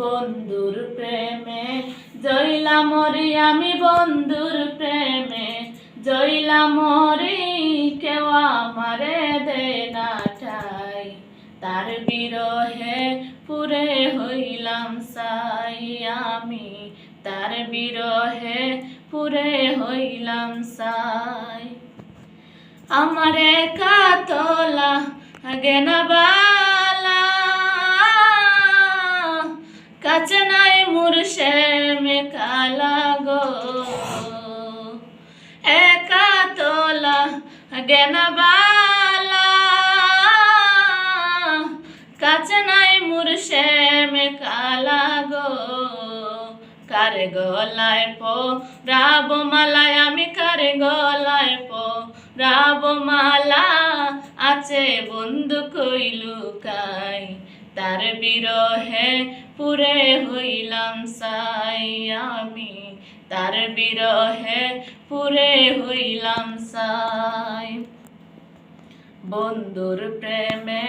বন্ধুর প্রেমে জইলা মরি আমি বন্ধুর প্রেমে জইলা মরি কেউ আমারে দে না ঠাই। তার বিরহে পুরে হইলাম সাই আমি, তার বিরহে পুরে হইলাম সাই। আমারে কাতলা গেনবালা কাছে নাই মে কালা গো। একা তোলা গেনবালা কাছে নাই মে কালা গো। কারে গলায় পো রাব মালায় আমি কারে গলায় পো রাব মালা? আছে বন্ধু কইলু কাই তার বিরহে পুরে হইলাম সাই আমি তার বিরহে পুরে হইলাম সাই। বন্ধুর প্রেমে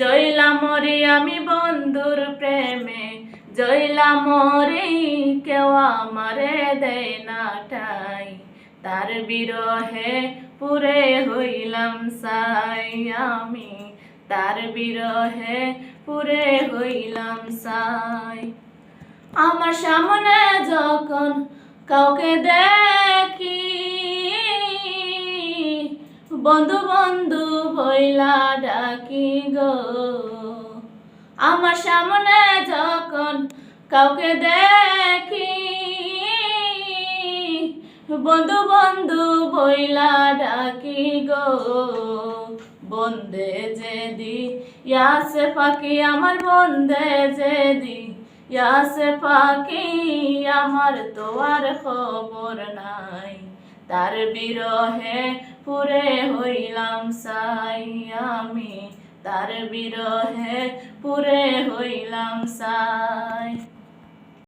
জইলা মরি আমি বন্ধুর প্রেমে। জইলা মরি কেউ আমারে দেয় না ঠাই। তার বিরহে পুরে হইলাম সাই আমি তার বিরহে পুরে হইলাম সাই। আমার সামনে যখন কাউকে দেখি, বন্ধু বন্ধু ভইলা ডাকি গো। আমার সামনে যখন কাউকে দেখি, বন্ধু বন্ধু ভইলা ডাকি গো। বন্দে যে দি ইয়াসে ফাঁকি আমার বন্দে যে দি ইয়াসে ফাঁকি আমার তো আর খবর নাই। তার বিরহে পুরে হইলাম সাই আমি, তার বিরহে পুরে হইলাম সাই।